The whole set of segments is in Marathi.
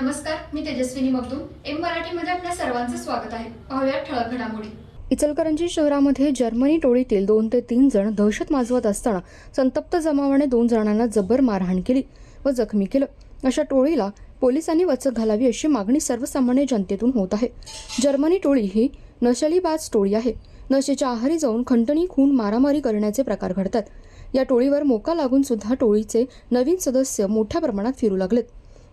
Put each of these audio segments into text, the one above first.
नमस्कार मी तेजस्विनी मगदूम. एम मराठीमध्ये आपल्या सर्वांचं स्वागत आहे. पाहूया ठळक घडामोडी. इचलकरंजी शहरामध्ये जर्मनी टोळीतील दोन ते तीन जण दहशत माजवत असताना संतप्त जमावाने दोन जणांना जबर मारहाण केली व जखमी केलं. अशा टोळीला पोलिसांनी वचक घालावी अशी मागणी सर्वसामान्य जनतेतून होत आहे. जर्मनी टोळी ही नशलीबाज टोळी आहे. नशेच्या आहारी जाऊन खंडणी खून मारामारी करण्याचे प्रकार घडतात. या टोळीवर मोका लागून सुद्धा टोळीचे नवीन सदस्य मोठ्या प्रमाणात फिरू लागलेत.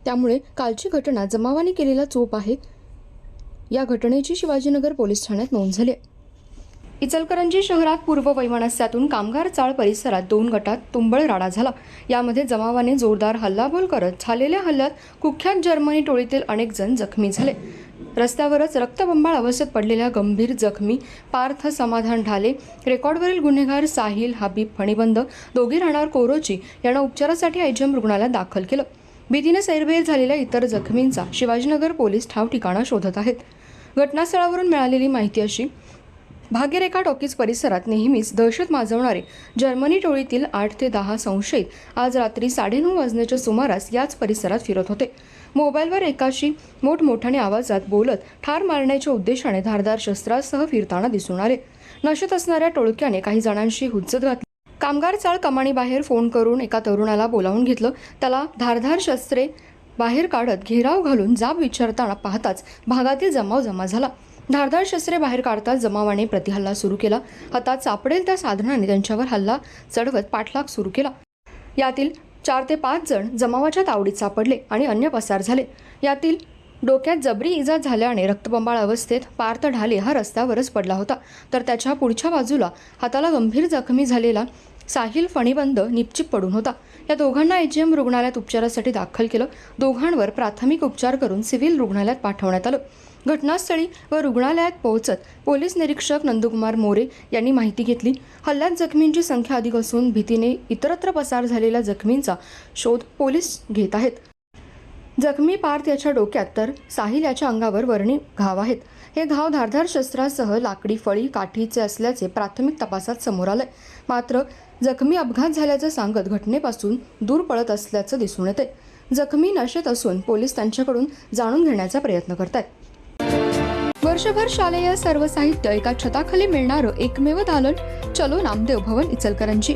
त्यामुळे कालची घटना जमावाने केलेला चोप आहे. या घटनेची शिवाजीनगर पोलीस ठाण्यात नोंद झाली आहे. इचलकरंजी शहरात पूर्व वैमनस्यातून कामगार चाळ परिसरात दोन गटात तुंबळ राडा झाला. यामध्ये जमावाने जोरदार हल्लाबोल करत झालेल्या हल्ल्यात कुख्यात जर्मनी टोळीतील अनेक जण जखमी झाले. रस्त्यावरच रक्तबंबाळ अवस्थेत पडलेल्या गंभीर जखमी पार्थ समाधान ढाले रेकॉर्डवरील गुन्हेगार साहिल हबीब फणीबंद दोघे राहणार कोरोची यांना उपचारासाठी आयजीएम रुग्णालयात दाखल केलं. भीतीने सैरभैर झालेल्या इतर जखमींचा शिवाजीनगर पोलीस ठाव ठिकाणा शोधत आहेत. घटनास्थळावरून मिळालेली माहिती अशी भाग्यरेखा टॉकीज परिसरात नेहमीच दहशत माजवणारे जर्मनी टोळीतील आठ ते दहा संशयित आज रात्री साडेनऊ वाजण्याच्या सुमारास याच परिसरात फिरत होते. मोबाईलवर एकाशी मोठमोठ्याने आवाजात बोलत ठार मारण्याच्या उद्देशाने धारदार शस्त्रासह फिरताना दिसून आले. नशेत असणाऱ्या टोळक्याने काही जणांशी हुज्जत घातली. कामगार चाळ कमानीबाहेर फोन करून एका तरुणाला बोलावून घेतलं. त्याला धारधार शस्त्रे बाहेर काढत घेराव घालून जाब विचारताना पाहताच भागातील जमाव जमा झाला. धारधार शस्त्रे बाहेर काढताच जमावाने प्रतिहल्ला सुरू केला. हातात सापडेल त्या साधनाने त्यांच्यावर हल्ला चढवत पाठलाग सुरू केला. यातील चार ते पाच जण जमावाच्या तावडीत सापडले आणि अन्य पसार झाले. यातील डोक्यात जबरी इजा झाल्याने रक्तबंबाळ अवस्थेत पार्थ ढाले हा रस्त्यावरच पडला होता. तर त्याच्या पुढच्या बाजूला हाताला गंभीर जखमी झालेला साहिल फणीबंद निपचिप पडून होता. या दोघांना एजीएम रुग्णालयात उपचारासाठी दाखल केलं. दोघांवर प्राथमिक उपचार करून सिव्हिल रुग्णालयात पाठवण्यात आलं. घटनास्थळी व रुग्णालयात पोहोचत पोलीस निरीक्षक नंदकुमार मोरे यांनी माहिती घेतली. हल्ल्यात जखमींची संख्या अधिक असून भीतीने इतरत्र पसार झालेल्या जखमींचा शोध पोलीस घेत आहेत. जखमी पार्थ याच्या डोक्यात तर साहिल याच्या अंगावर वर्णी घाव आहेत. हे घाव धारधार शस्त्रासह लाकडी फळी काठीचे असल्याचे प्राथमिक तपासात समोर आलंय. मात्र जखमी अपघात झाल्याचं सांगत घटनेपासून दूर पळत असल्याचं दिसून येते जखमी नशेत असून पोलीस त्यांच्याकडून जाणून घेण्याचा प्रयत्न करतायत. वर्षभर शालेय सर्व साहित्य एका छताखाली मिळणारं एकमेव दालन चलो नामदेव भवन इचलकरंजी.